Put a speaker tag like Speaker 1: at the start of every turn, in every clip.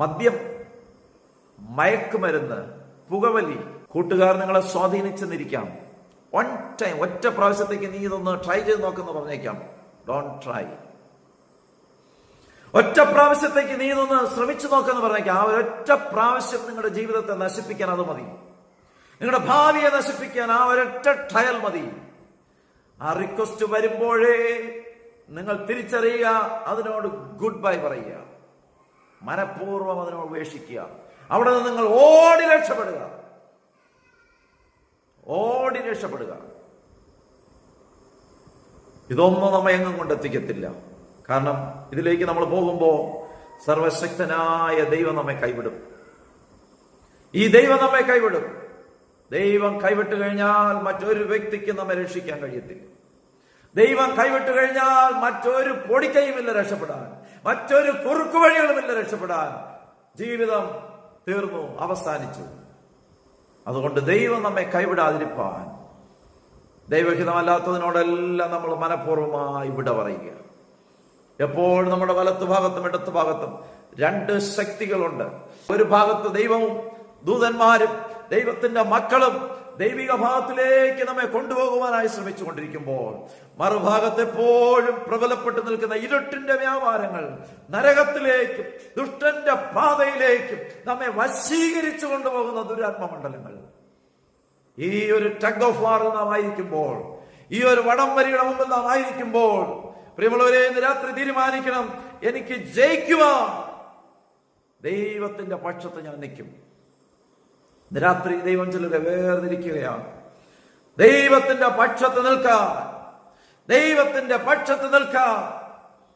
Speaker 1: മദ്യം മയക്കുമരുന്ന് പുകവലി. കൂട്ടുകാർ നിങ്ങളെ സ്വാധീനിച്ചെന്നിരിക്കാം. വൺ ടൈം ഒറ്റ പ്രാവശ്യത്തേക്ക് നീ ഇതൊന്ന് ട്രൈ ചെയ്ത് നോക്കെന്ന് പറഞ്ഞേക്കാം. ഡോൺ ട്രൈ ഒറ്റ പ്രാവശ്യത്തേക്ക് നീ ഇതൊന്ന് ശ്രമിച്ചു നോക്കെന്ന് പറഞ്ഞേക്കാം. ആ ഒരൊറ്റ പ്രാവശ്യം നിങ്ങളുടെ ജീവിതത്തെ നശിപ്പിക്കാൻ അത് മതി. നിങ്ങളുടെ ഭാവിയെ നശിപ്പിക്കാൻ ആ ഒരൊറ്റ ട്രയൽ മതി. ആ റിക്വസ്റ്റ് വരുമ്പോഴേ നിങ്ങൾ തിരിച്ചറിയുക അതിനോട് ഗുഡ് ബൈ പറയുക. മനഃപൂർവം അതിനെ ഉപേക്ഷിക്കുക. അവിടെ നിന്ന് നിങ്ങൾ ഓടി രക്ഷപ്പെടുക. ഓടി രക്ഷപ്പെടുക. ഇതൊന്നും നമ്മെ എങ്ങും കൊണ്ടെത്തിക്കത്തില്ല. കാരണം ഇതിലേക്ക് നമ്മൾ പോകുമ്പോൾ സർവശക്തനായ ദൈവം നമ്മെ കൈവിടും. ഈ ദൈവം നമ്മെ കൈവിടും. ദൈവം കൈവിട്ട് കഴിഞ്ഞാൽ മറ്റൊരു വ്യക്തിക്ക് നമ്മെ രക്ഷിക്കാൻ കഴിയത്തില്ല. ദൈവം കൈവിട്ട് കഴിഞ്ഞാൽ മറ്റൊരു പൊടിക്കൈയുമില്ല രക്ഷപ്പെടാൻ. മറ്റൊരു കുറുക്കു വഴികളുമില്ല രക്ഷപ്പെടാൻ. ജീവിതം തീർന്നു അവസാനിച്ചു. അതുകൊണ്ട് ദൈവം നമ്മെ കൈവിടാതിരിപ്പാൻ. ദൈവഹിതമല്ലാത്തതിനോടെല്ലാം നമ്മൾ മനഃപൂർവമായി വിട പറയുക. എപ്പോഴും നമ്മുടെ വലത്ത് ഭാഗത്തും ഇടത്ത് ഭാഗത്തും രണ്ട് ശക്തികളുണ്ട്. ഒരു ഭാഗത്ത് ദൈവവും ദൂതന്മാരും ദൈവത്തിന്റെ മക്കളും ദൈവിക ഭാഗത്തിലേക്ക് നമ്മെ കൊണ്ടുപോകുവാനായി ശ്രമിച്ചുകൊണ്ടിരിക്കുമ്പോൾ മറുഭാഗത്തെപ്പോഴും പ്രബലപ്പെട്ടു നിൽക്കുന്ന ഇരുട്ടിന്റെ വ്യാപാരങ്ങൾ നരകത്തിലേക്കും ദുഷ്ടന്റെ പാതയിലേക്കും നമ്മെ വശീകരിച്ചു കൊണ്ടുപോകുന്ന ദുരാത്മമണ്ഡലങ്ങൾ. ഈ ഒരു ടഗ് ഓഫ് വാർ നാം ആയിരിക്കുമ്പോൾ ഈ ഒരു വടം വരിയുടെ മുമ്പിൽ നാം ആയിരിക്കുമ്പോൾ പ്രിയമുള്ളവരെ ഇന്ന് രാത്രി തീരുമാനിക്കണം എനിക്ക് ജയിക്കുവാൻ ദൈവത്തിന്റെ പക്ഷത്ത് ഞാൻ നിൽക്കും. രാത്രി ദൈവം ചിലരെ വേർതിരിക്കുകയാണ്. ദൈവത്തിന്റെ പക്ഷത്ത് നിൽക്കാൻ ദൈവത്തിന്റെ പക്ഷത്ത് നിൽക്കാൻ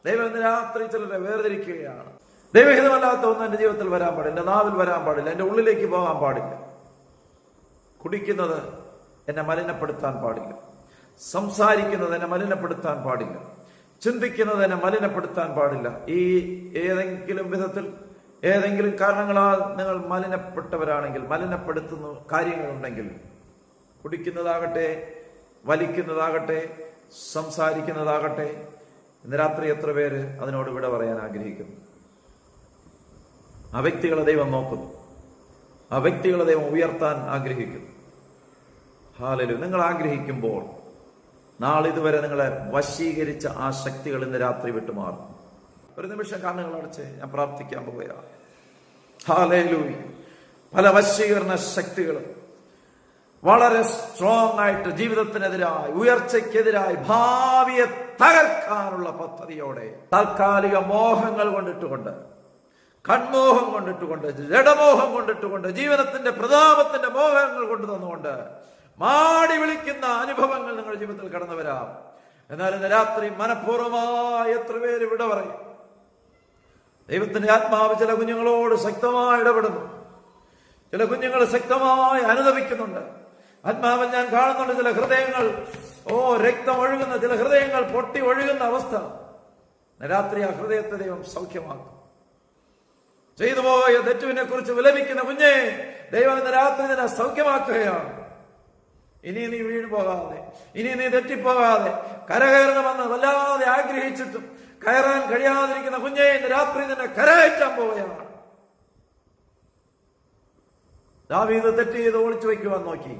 Speaker 1: ദൈവം രാത്രി ചിലരെ വേർതിരിക്കുകയാണ്. ദൈവഹിതമല്ലാത്ത ഒന്നും എന്റെ ജീവിതത്തിൽ വരാൻ പാടില്ല എന്റെ നാവിൽ വരാൻ പാടില്ല എന്റെ ഉള്ളിലേക്ക് പോകാൻ പാടില്ല. കുടിക്കുന്നത് എന്നെ മലിനപ്പെടുത്താൻ പാടില്ല. സംസാരിക്കുന്നത് എന്നെ മലിനപ്പെടുത്താൻ പാടില്ല. ചിന്തിക്കുന്നത് എന്നെ മലിനപ്പെടുത്താൻ പാടില്ല. ഈ ഏതെങ്കിലും വിധത്തിൽ ഏതെങ്കിലും കാരണങ്ങളാൽ നിങ്ങൾ മലിനപ്പെട്ടവരാണെങ്കിൽ മലിനപ്പെടുത്തുന്ന കാര്യങ്ങളുണ്ടെങ്കിൽ കുടിക്കുന്നതാകട്ടെ വലിക്കുന്നതാകട്ടെ സംസാരിക്കുന്നതാകട്ടെ ഇന്ന് രാത്രി എത്ര പേര് അതിനോട് വിട പറയാൻ ആഗ്രഹിക്കുന്നു? ആ വ്യക്തികളെ ദൈവം നോക്കുന്നു. ആ വ്യക്തികളെ ദൈവം ഉയർത്താൻ ആഗ്രഹിക്കുന്നു. ഹാലലു നിങ്ങൾ ആഗ്രഹിക്കുമ്പോൾ നാളിതുവരെ നിങ്ങളെ വശീകരിച്ച ആ ശക്തികൾ ഇന്ന് രാത്രി വിട്ടുമാറും. ഒരു നിമിഷം കണ്ണുകൾ അടച്ച് ഞാൻ പ്രാർത്ഥിക്കാൻ പോവുക ഹാലലു പല വശീകരണ ശക്തികളും വളരെ സ്ട്രോങ് ആയിട്ട് ജീവിതത്തിനെതിരായി ഉയർച്ചയ്ക്കെതിരായി ഭാവിയെ തകർക്കാനുള്ള പദ്ധതിയോടെ താൽക്കാലിക മോഹങ്ങൾ കൊണ്ടിട്ടുകൊണ്ട് കൺമോഹം കൊണ്ടിട്ടുകൊണ്ട് ജഡമോഹം കൊണ്ടിട്ടുകൊണ്ട് ജീവിതത്തിന്റെ പ്രതാപത്തിന്റെ മോഹങ്ങൾ കൊണ്ടു തന്നുകൊണ്ട് മാടി വിളിക്കുന്ന അനുഭവങ്ങൾ നിങ്ങളുടെ ജീവിതത്തിൽ കടന്നു വരാം എന്നാൽ ഇന്ന് രാത്രി മനഃപൂർവമായ എത്ര പേര് ഇവിടെ പറയും. ദൈവത്തിന്റെ ആത്മാവ് ചില കുഞ്ഞുങ്ങളോട് ശക്തമായി ഇടപെടുന്നു. ചില കുഞ്ഞുങ്ങൾ ശക്തമായി അനുദപിക്കുന്നുണ്ട്. ആത്മാവിൽ ഞാൻ കാണുന്നുണ്ട് ചില ഹൃദയങ്ങൾ ഓ രക്തം ഒഴുകുന്ന ചില ഹൃദയങ്ങൾ പൊട്ടി ഒഴുകുന്ന അവസ്ഥ. രാത്രി ആ ഹൃദയത്തെ ദൈവം സൗഖ്യമാക്കും. ചെയ്തു പോയ തെറ്റുവിനെ കുറിച്ച് വിലപിക്കുന്ന കുഞ്ഞെ ദൈവം ഇന്ന് രാത്രി നിന്നെ സൗഖ്യമാക്കുകയാണ്. ഇനി നീ വീണു പോകാതെ ഇനി നീ തെറ്റിപ്പോകാതെ കരകയറണമെന്ന് വല്ലാതെ ആഗ്രഹിച്ചിട്ടും കയറാൻ കഴിയാതിരിക്കുന്ന കുഞ്ഞെ ഇന്ന് രാത്രി നിന്നെ കരയറ്റാൻ പോവുകയാണ്. ദാവീദ് തെറ്റ് ചെയ്ത് ഒളിച്ചു വയ്ക്കുവാൻ നോക്കി.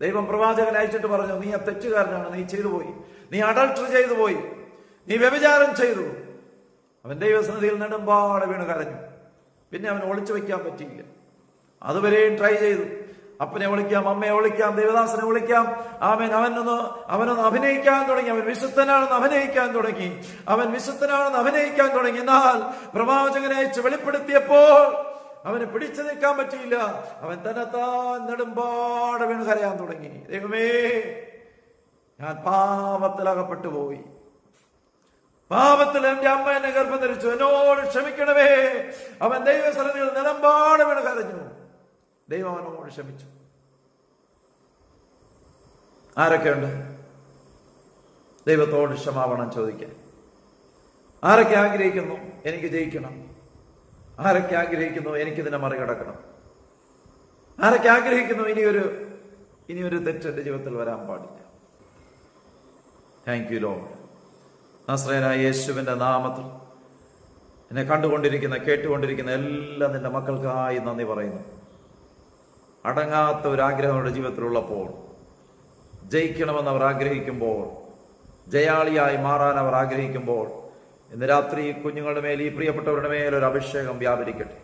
Speaker 1: ദൈവം പ്രവാചകൻ അയച്ചിട്ട് പറഞ്ഞു നീ ആ തെറ്റുകാരനാണ് നീ ചെയ്തു പോയി. നീ അഡൾട്ടർ ചെയ്തു പോയി. നീ വ്യഭിചാരം ചെയ്തു. അവൻ ദൈവസന്നിധിയിൽ നെടുമ്പാടെ വീണ് കരഞ്ഞു. പിന്നെ അവൻ ഒളിച്ചു വയ്ക്കാൻ പറ്റിയില്ല. അതുവരെയും ട്രൈ ചെയ്തു. അപ്പനെ വിളിക്കാം അമ്മയെ വിളിക്കാം ദേവദാസനെ വിളിക്കാം. അവൻ അവനൊന്ന് അവനൊന്ന് അഭിനയിക്കാൻ തുടങ്ങി. അവൻ വിശുദ്ധനാണെന്ന് അഭിനയിക്കാൻ തുടങ്ങി. അവൻ വിശുദ്ധനാണെന്ന് അഭിനയിക്കാൻ തുടങ്ങി. എന്നാൽ പ്രവാചകനെ അയച്ച് വെളിപ്പെടുത്തിയപ്പോൾ അവന് പിടിച്ചു നിൽക്കാൻ പറ്റിയില്ല. അവൻ തന്നെ താൻ നെടുമ്പാട് വീണ് കരയാൻ തുടങ്ങി. ദൈവമേ ഞാൻ പാപത്തിലകപ്പെട്ടു പോയി. പാപത്തിൽ എന്റെ അമ്മ എന്നെ ഗർഭം ധരിച്ചു. എന്നോട് ക്ഷമിക്കണമേ. അവൻ ദൈവസ്ഥലങ്ങളിൽ നിലമ്പാട് വീണ് കരഞ്ഞു. ദൈവം അവനോട് ക്ഷമിച്ചു. ആരൊക്കെയുണ്ട്? ദൈവത്തോട് ക്ഷമാപണം ചോദിക്കാൻ. ആരൊക്കെ ആഗ്രഹിക്കുന്നു? എനിക്ക് ജയിക്കണം. ആരൊക്കെ ആഗ്രഹിക്കുന്നു? എനിക്കിതിനെ മറികടക്കണം. ആരൊക്കെ ആഗ്രഹിക്കുന്നു? ഇനിയൊരു ഇനിയൊരു തെറ്റ് എന്റെ ജീവിതത്തിൽ വരാൻ പാടില്ല. താങ്ക് യു ലോ നസ്രേനായ യേശുവിന്റെ നാമത്തിൽ എന്നെ കണ്ടുകൊണ്ടിരിക്കുന്ന കേട്ടുകൊണ്ടിരിക്കുന്ന എല്ലാം നിന്റെ മക്കൾക്കായി നന്ദി പറയുന്നു. അടങ്ങാത്ത ഒരാഗ്രഹം അവരുടെ ജീവിതത്തിലുള്ളപ്പോൾ ജയിക്കണമെന്ന് അവർ ആഗ്രഹിക്കുമ്പോൾ ജയാളിയായി മാറാൻ അവർ ആഗ്രഹിക്കുമ്പോൾ ഇന്ന് രാത്രി കുഞ്ഞുങ്ങളുടെ മേൽ ഈ പ്രിയപ്പെട്ടവരുടെ മേൽ ഒരു അഭിഷേകം വ്യാപരിക്കട്ടെ.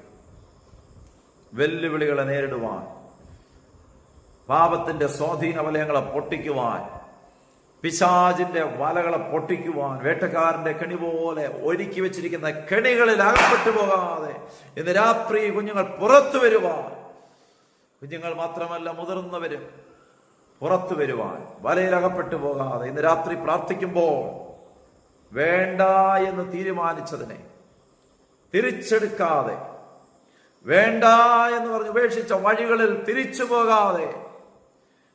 Speaker 1: വെല്ലുവിളികളെ നേരിടുവാൻ പാപത്തിന്റെ സ്വാധീന വലയങ്ങളെ പൊട്ടിക്കുവാൻ പിശാജിന്റെ വലകളെ പൊട്ടിക്കുവാൻ വേട്ടക്കാരന്റെ കെണി പോലെ ഒരുക്കി വെച്ചിരിക്കുന്ന കെണികളിൽ അകപ്പെട്ടു പോകാതെ ഇന്ന് രാത്രി കുഞ്ഞുങ്ങൾ പുറത്തു വരുവാൻ കുഞ്ഞുങ്ങൾ മാത്രമല്ല മുതിർന്നവരും പുറത്തു വരുവാൻ വലയിലകപ്പെട്ടു പോകാതെ ഇന്ന് രാത്രി പ്രാർത്ഥിക്കുമ്പോൾ വേണ്ട എന്ന് തീരുമാനിച്ചതിനെ തിരിച്ചെടുക്കാതെ വേണ്ട എന്ന് പറഞ്ഞ് ഉപേക്ഷിച്ച വഴികളിൽ തിരിച്ചു പോകാതെ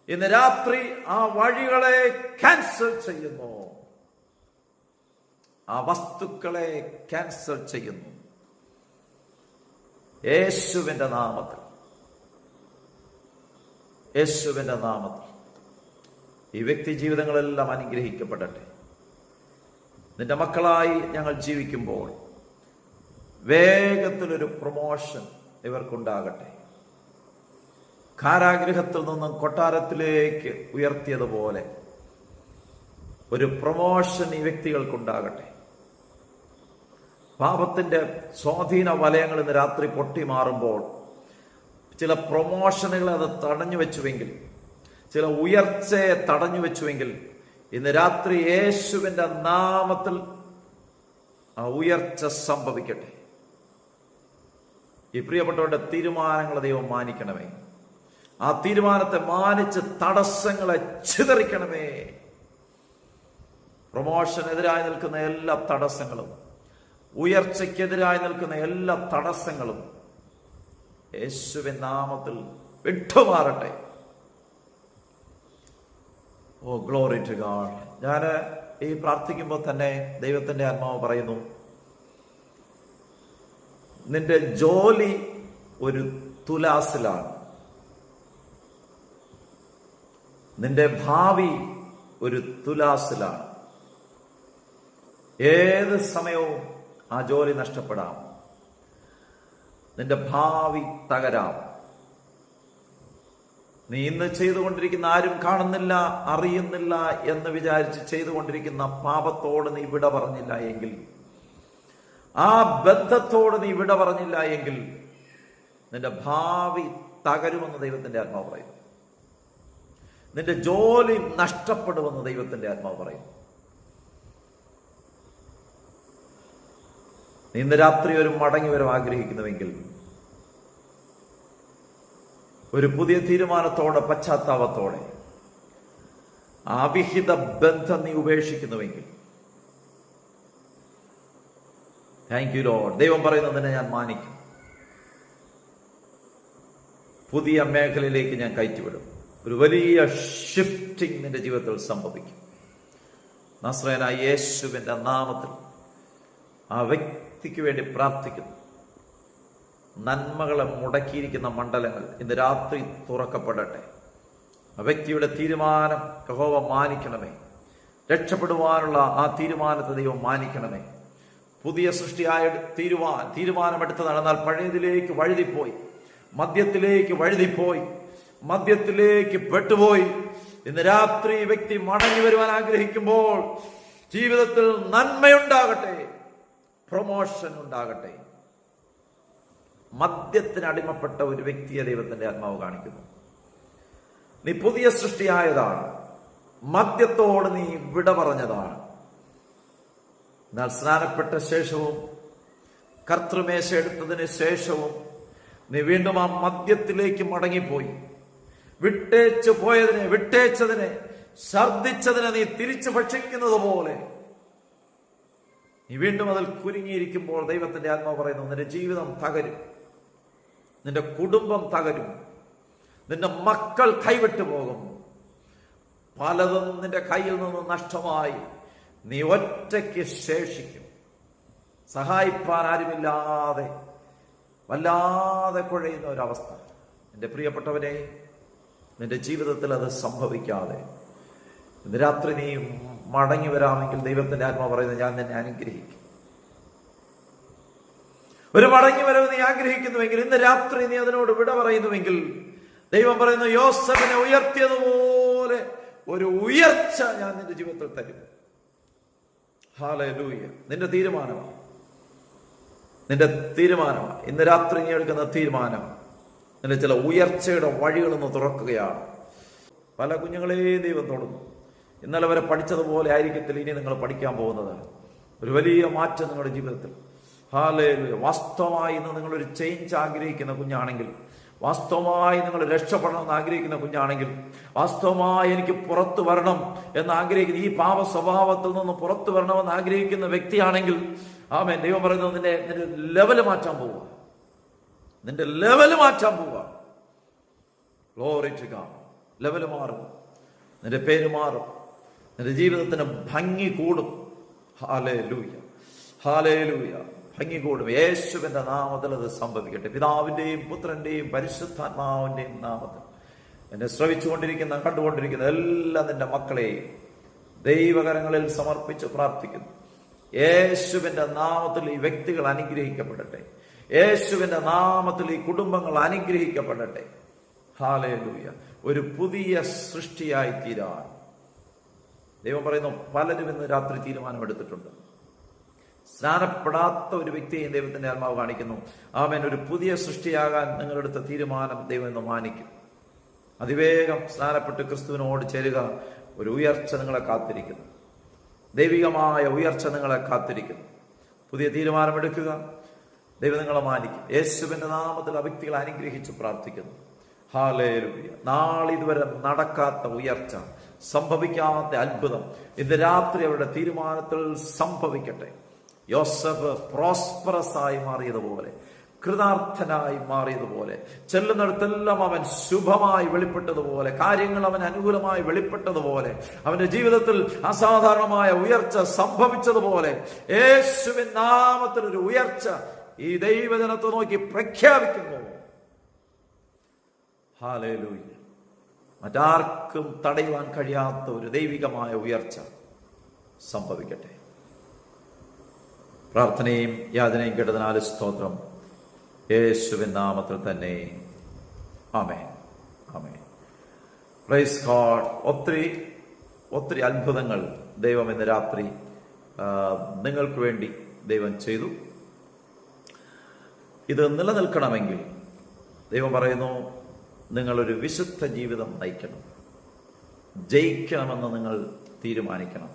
Speaker 1: ഇന്ന് രാത്രി ആ വഴികളെ ക്യാൻസൽ ചെയ്യുന്നു. ആ വസ്തുക്കളെ ക്യാൻസൽ ചെയ്യുന്നു. യേശുവിന്റെ നാമത്തിൽ. യേശുവിന്റെ നാമത്തിൽ. ഈ വ്യക്തി ജീവിതങ്ങളെല്ലാം അനുഗ്രഹിക്കപ്പെടട്ടെ. നിന്റെ മക്കളായി ഞങ്ങൾ ജീവിക്കുമ്പോൾ വേഗത്തിലൊരു പ്രൊമോഷൻ ഇവർക്കുണ്ടാകട്ടെ. കാരാഗ്രഹത്തിൽ നിന്നും കൊട്ടാരത്തിലേക്ക് ഉയർത്തിയതുപോലെ ഒരു പ്രൊമോഷൻ ഈ വ്യക്തികൾക്കുണ്ടാകട്ടെ. പാപത്തിന്റെ സ്വാധീന വലയങ്ങൾ ഇന്ന് രാത്രി പൊട്ടി മാറുമ്പോൾ ചില പ്രൊമോഷനുകൾ അത് തടഞ്ഞു വെച്ചുവെങ്കിൽ ചില ഉയർച്ചയെ തടഞ്ഞു വെച്ചുവെങ്കിൽ ഇന്ന് രാത്രി യേശുവിന്റെ നാമത്തിൽ ആ ഉയർച്ച സംഭവിക്കട്ടെ. ഈ പ്രിയപ്പെട്ടവരുടെ തീരുമാനങ്ങൾ ദൈവം മാനിക്കണമേ. ആ തീരുമാനത്തെ മാനിച്ച് തടസ്സങ്ങളെ ചിതറിക്കണമേ. പ്രൊമോഷനെതിരായി നിൽക്കുന്ന എല്ലാ തടസ്സങ്ങളും ഉയർച്ചയ്ക്കെതിരായി നിൽക്കുന്ന എല്ലാ തടസ്സങ്ങളും യേശുവിൻ നാമത്തിൽ വിട്ടുമാറട്ടെ. ഓ ഗ്ലോറി ടു ഗാഡ് ഞാൻ ഈ പ്രാർത്ഥിക്കുമ്പോൾ തന്നെ ദൈവത്തിന്റെ ആത്മാവ് പറയുന്നു നിന്റെ ജോലി ഒരു തുലാസിലാണ്. നിന്റെ ഭാവി ഒരു തുലാസിലാണ്. ഏത് സമയവും ആ ജോലി നഷ്ടപ്പെടാം. നിന്റെ ഭാവി തകരാം. നീ ഇന്ന് ചെയ്തുകൊണ്ടിരിക്കുന്ന ആരും കാണുന്നില്ല അറിയുന്നില്ല എന്ന് വിചാരിച്ച് ചെയ്തുകൊണ്ടിരിക്കുന്ന പാപത്തോട് നീ വിട പറഞ്ഞില്ല എങ്കിൽ ആ ബന്ധത്തോട് നീ വിട പറഞ്ഞില്ല എങ്കിൽ നിന്റെ ഭാവി തകരുമെന്ന് ദൈവത്തിന്റെ ആത്മാവ് പറയുന്നു. നിന്റെ ജോലി നഷ്ടപ്പെടുമെന്ന് ദൈവത്തിന്റെ ആത്മാവ് പറയും നീ ഇന്ന് രാത്രി ഒരു മടങ്ങി വരും ആഗ്രഹിക്കുന്നുവെങ്കിൽ ഒരു പുതിയ തീരുമാനത്തോടെ പശ്ചാത്താപത്തോടെ അവിഹിത ബന്ധം നീ ഉപേക്ഷിക്കുന്നുവെങ്കിൽ. താങ്ക് യു ലോഡ് ദൈവം പറയുന്നതിനെ ഞാൻ മാനിക്കും. പുതിയ മേഖലയിലേക്ക് ഞാൻ കയറ്റിവിടും. ഒരു വലിയ ഷിഫ്റ്റിംഗ് നിന്റെ ജീവിതത്തിൽ സംഭവിക്കും. നസ്രേന യേശുവിന്റെ നാമത്തിൽ ആ വ്യക്തിക്ക് വേണ്ടി പ്രാർത്ഥിക്കുന്നു. നന്മകളെ മുടക്കിയിരിക്കുന്ന മണ്ഡലങ്ങൾ ഇന്ന് രാത്രി തുറക്കപ്പെടട്ടെ. വ്യക്തിയുടെ തീരുമാനം യഹോവ മാനിക്കണമേ. രക്ഷപ്പെടുവാനുള്ള ആ തീരുമാനത്തെ ദൈവം മാനിക്കണമേ. പുതിയ സൃഷ്ടിയായ തീരുമാ തീരുമാനമെടുത്തതാണ് എന്നാൽ പഴയതിലേക്ക് വഴുതിപ്പോയി. മദ്യത്തിലേക്ക് വഴുതിപ്പോയി. മദ്യത്തിലേക്ക് പെട്ടുപോയി. ഇന്ന് രാത്രി വ്യക്തി മടങ്ങി വരുവാൻ ആഗ്രഹിക്കുമ്പോൾ ജീവിതത്തിൽ നന്മയുണ്ടാകട്ടെ. പ്രൊമോഷൻ ഉണ്ടാകട്ടെ. മദ്യത്തിന് അടിമപ്പെട്ട ഒരു വ്യക്തിയെ ദൈവത്തിന്റെ ആത്മാവ് കാണിക്കുന്നു. നീ പുതിയ സൃഷ്ടിയായതാണ്. മദ്യത്തോട് നീ വിട പറഞ്ഞതാണ്. എന്നാൽ സ്നാനപ്പെട്ട ശേഷവും കർത്തൃമേശ എടുത്തതിന് ശേഷവും നീ വീണ്ടും ആ മദ്യത്തിലേക്ക് മടങ്ങിപ്പോയി. വിട്ടേച്ചു പോയതിനെ വിട്ടേച്ചതിനെ ഛർദിച്ചതിനെ നീ തിരിച്ചു ഭക്ഷിക്കുന്നത് പോലെ നീ വീണ്ടും അതിൽ കുരുങ്ങിയിരിക്കുമ്പോൾ ദൈവത്തിന്റെ ആത്മാവ് പറയുന്നു നിന്റെ ജീവിതം തകരും. നിന്റെ കുടുംബം തകരും. നിന്റെ മക്കൾ കൈവിട്ടു പോകും. പലതും നിന്റെ കയ്യിൽ നിന്ന് നഷ്ടമായി. നീ ഒറ്റയ്ക്ക് ശേഷിക്കും. സഹായിപ്പാൻ ആരുമില്ലാതെ വല്ലാതെ കുഴയുന്ന ഒരവസ്ഥ. എന്റെ പ്രിയപ്പെട്ടവനെ നിന്റെ ജീവിതത്തിൽ അത് സംഭവിക്കാതെ. രാത്രി നീ മടങ്ങി വരാമെങ്കിൽ ദൈവത്തിന്റെ ആത്മാവ് പറയുന്നത് ഞാൻ നിന്നെ അനുഗ്രഹിക്കും. ഒരു മടങ്ങി വരവ് നീ ആഗ്രഹിക്കുന്നുവെങ്കിൽ ഇന്ന് രാത്രി നീ അതിനോട് വിട പറയുന്നുവെങ്കിൽ ദൈവം പറയുന്നു യോസഫിനെ ഉയർത്തിയതുപോലെ ഒരു ഉയർച്ച ഞാൻ നിന്റെ ജീവിതത്തിൽ തരും. ഹാലൂയ നിന്റെ തീരുമാനമാണ്. നിന്റെ തീരുമാനമാണ്. ഇന്ന് രാത്രി നീ എടുക്കുന്ന തീരുമാനം നിന്റെ ചില ഉയർച്ചയുടെ വഴികളൊന്ന് തുറക്കുകയാണ്. പല കുഞ്ഞുങ്ങളെയും ദൈവം തൊടുന്നു. ഇന്നലെ വരെ പഠിച്ചതുപോലെ ആയിരിക്കത്തില്ല ഇനി നിങ്ങൾ പഠിക്കാൻ പോകുന്നത്. ഒരു വലിയ മാറ്റം നിങ്ങളുടെ ജീവിതത്തിൽ. ഹാലേ വാസ്തവമായി ഇന്ന് നിങ്ങളൊരു ചേഞ്ച് ആഗ്രഹിക്കുന്ന കുഞ്ഞാണെങ്കിൽ വാസ്തവമായി നിങ്ങൾ രക്ഷപ്പെടണമെന്ന് ആഗ്രഹിക്കുന്ന കുഞ്ഞാണെങ്കിൽ വാസ്തവമായി എനിക്ക് പുറത്തു വരണം എന്ന് ആഗ്രഹിക്കുന്ന ഈ പാപ സ്വഭാവത്തിൽ നിന്ന് പുറത്തു വരണമെന്ന് ആഗ്രഹിക്കുന്ന വ്യക്തിയാണെങ്കിൽ ആമേൻ. ദൈവം പറയുന്നത് നിന്റെ നിന്റെ ലെവൽ മാറ്റാൻ പോവുക. നിന്റെ ലെവൽ മാറ്റാൻ പോവുക. ഗ്ലോറിറ്റുക ലെവൽ മാറും. നിന്റെ പേര് മാറും. നിന്റെ ജീവിതത്തിന് ഭംഗി കൂടും. ഹാലേ ലൂയ ഹാലേ ലൂയ ഭംഗി കൂടും. യേശുവിന്റെ നാമത്തിൽ അത് സംഭവിക്കട്ടെ. പിതാവിന്റെയും പുത്രന്റെയും പരിശുദ്ധാത്മാവിന്റെയും നാമത്തിൽ. എന്നെ ശ്രവിച്ചുകൊണ്ടിരിക്കുന്ന കണ്ടുകൊണ്ടിരിക്കുന്ന എല്ലാ നിന്റെ മക്കളെയും ദൈവകരങ്ങളിൽ സമർപ്പിച്ച് പ്രാർത്ഥിക്കുന്നു. യേശുവിന്റെ നാമത്തിൽ ഈ വ്യക്തികൾ അനുഗ്രഹിക്കപ്പെടട്ടെ. യേശുവിന്റെ നാമത്തിൽ ഈ കുടുംബങ്ങൾ അനുഗ്രഹിക്കപ്പെടട്ടെ. ഹാലൂയ ഒരു പുതിയ സൃഷ്ടിയായി തീരാൻ ദൈവം പറയുന്നു പലരും ഇന്ന് രാത്രി തീരുമാനമെടുത്തിട്ടുണ്ട്. സ്നാനപ്പെടാത്ത ഒരു വ്യക്തിയെയും ദൈവത്തിന്റെ ആത്മാവ് കാണിക്കുന്നു. ആമേൻ ഒരു പുതിയ സൃഷ്ടിയാകാൻ നിങ്ങളെടുത്ത തീരുമാനം ദൈവം ഇന്ന് മാനിക്കും. അതിവേഗം സ്നാനപ്പെട്ട് ക്രിസ്തുവിനോട് ചേരുക ഒരു ഉയർച്ച നിങ്ങളെ കാത്തിരിക്കുന്നു. ദൈവികമായ ഉയർച്ച നിങ്ങളെ കാത്തിരിക്കുന്നു. പുതിയ തീരുമാനമെടുക്കുക ദൈവം നിങ്ങളെ മാനിക്കും. യേശുവിന്റെ നാമത്തിൽ ആ വ്യക്തികളെ അനുഗ്രഹിച്ച് പ്രാർത്ഥിക്കുന്നു. ഹാലേലുയ. നാളിതുവരെ നടക്കാത്ത ഉയർച്ച സംഭവിക്കാത്ത അത്ഭുതം ഇന്ന് രാത്രി അവരുടെ തീരുമാനത്തിൽ സംഭവിക്കട്ടെ. യോസഫ് പ്രോസ്പറസ് ആയി മാറിയതുപോലെ കൃതാർത്ഥനായി മാറിയതുപോലെ ചെല്ലുന്നിടത്തെല്ലാം അവൻ ശുഭമായി വെളിപ്പെട്ടതുപോലെ കാര്യങ്ങൾ അവൻ അനുകൂലമായി വെളിപ്പെട്ടതുപോലെ അവന്റെ ജീവിതത്തിൽ അസാധാരണമായ ഉയർച്ച സംഭവിച്ചതുപോലെ യേശുവിൻ നാമത്തിൽ ഒരു ഉയർച്ച ഈ ദൈവജനത്തെ നോക്കി പ്രഖ്യാപിക്കുന്നു ഹാലേലൂയ. മറ്റാർക്കും തടയുവാൻ കഴിയാത്ത ഒരു ദൈവികമായ ഉയർച്ച സംഭവിക്കട്ടെ. പ്രാർത്ഥനയും യാതനയും കേട്ടതിനാൽ സ്തോത്രം. യേശുവിൻ നാമത്തിൽ തന്നെ. അമേ അമേ പ്രൈസ് ഗോഡ്. ഒത്തിരി ഒത്തിരി അത്ഭുതങ്ങൾ ദൈവം ഇന്ന് രാത്രി നിങ്ങൾക്ക് വേണ്ടി ദൈവം ചെയ്തു. ഇത് നിലനിൽക്കണമെങ്കിൽ ദൈവം പറയുന്നു നിങ്ങളൊരു വിശുദ്ധ ജീവിതം നയിക്കണം. ജയിക്കണമെന്ന് നിങ്ങൾ തീരുമാനിക്കണം.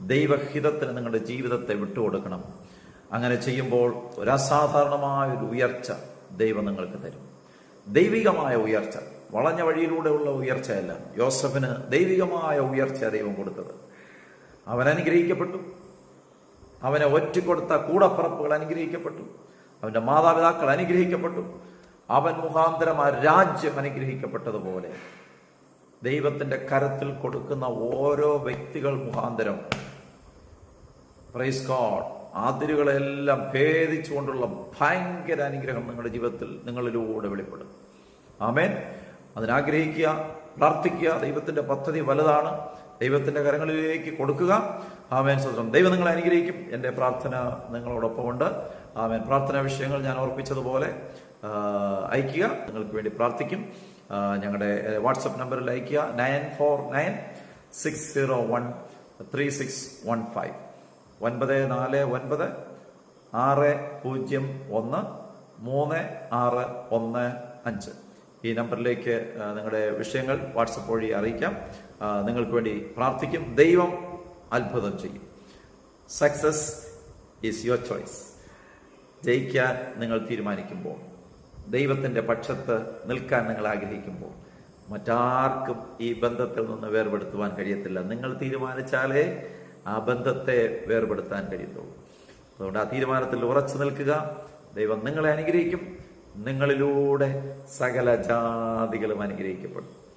Speaker 1: ദൈവഹിതത്തിന് നിങ്ങളുടെ ജീവിതത്തെ വിട്ടുകൊടുക്കണം. അങ്ങനെ ചെയ്യുമ്പോൾ ഒരു അസാധാരണമായൊരു ഉയർച്ച ദൈവം നിങ്ങൾക്ക് തരും. ദൈവികമായ ഉയർച്ച വളഞ്ഞ വഴിയിലൂടെയുള്ള ഉയർച്ചയല്ല. യോസഫിന് ദൈവികമായ ഉയർച്ച ദൈവം കൊടുത്തത്. അവൻ അനുഗ്രഹിക്കപ്പെട്ടു. അവനെ ഒറ്റിക്കൊടുത്ത കൂടപ്പറപ്പുകൾ അനുഗ്രഹിക്കപ്പെട്ടു. അവന്റെ മാതാപിതാക്കൾ അനുഗ്രഹിക്കപ്പെട്ടു. അവൻ മുഖാന്തരം ആ രാജ്യം അനുഗ്രഹിക്കപ്പെട്ടതുപോലെ ദൈവത്തിന്റെ കരത്തിൽ കൊടുക്കുന്ന ഓരോ വ്യക്തികൾ മുഖാന്തരം. പ്രൈസ് ഗോഡ് അതിരുകളെല്ലാം ഭേദിച്ചുകൊണ്ടുള്ള ഭയങ്കര അനുഗ്രഹം നിങ്ങളുടെ ജീവിതത്തിൽ നിങ്ങളിലൂടെ വെളിപ്പെടും. ആമേൻ. അതിനാഗ്രഹിക്കുക പ്രാർത്ഥിക്കുക ദൈവത്തിന്റെ പദ്ധതി വലുതാണ്. ദൈവത്തിന്റെ കരങ്ങളിലേക്ക് കൊടുക്കുക. ആമേൻ. സ്വതന്ത്രം ദൈവം നിങ്ങളെ അനുഗ്രഹിക്കും. എന്റെ പ്രാർത്ഥന നിങ്ങളോടൊപ്പമുണ്ട്. ആമേൻ. പ്രാർത്ഥനാ വിഷയങ്ങൾ ഞാൻ ഓർപ്പിച്ചതുപോലെ അയക്കുക നിങ്ങൾക്ക് വേണ്ടി പ്രാർത്ഥിക്കും. ഞങ്ങളുടെ വാട്സപ്പ് നമ്പറിൽ അയക്കുക nine four nine six zero one three six one five. ഒൻപത് നാല് ഒൻപത് ആറ് പൂജ്യം ഒന്ന് മൂന്ന് ആറ് ഒന്ന് അഞ്ച്. ഈ നമ്പറിലേക്ക് നിങ്ങളുടെ വിഷയങ്ങൾ വാട്സപ്പ് വഴി അറിയിക്കാം. നിങ്ങൾക്ക് വേണ്ടി പ്രാർത്ഥിക്കും. ദൈവം അത്ഭുതം ചെയ്യും. സക്സസ് ഈസ് യുവർ ചോയ്സ് ജയിക്കാൻ നിങ്ങൾ തീരുമാനിക്കുമ്പോൾ ദൈവത്തിന്റെ പക്ഷത്ത് നിൽക്കാൻ നിങ്ങൾ ആഗ്രഹിക്കുമ്പോൾ മറ്റാർക്കും ഈ ബന്ധത്തിൽ നിന്ന് വേർപെടുത്തുവാൻ കഴിയത്തില്ല. നിങ്ങൾ തീരുമാനിച്ചാലേ ആ ബന്ധത്തെ വേർപെടുത്താൻ കഴിയത്തുള്ളൂ. അതുകൊണ്ട് ആ തീരുമാനത്തിൽ ഉറച്ചു നിൽക്കുക. ദൈവം നിങ്ങളെ അനുഗ്രഹിക്കും. നിങ്ങളിലൂടെ സകല ജാതികളും അനുഗ്രഹിക്കപ്പെടും.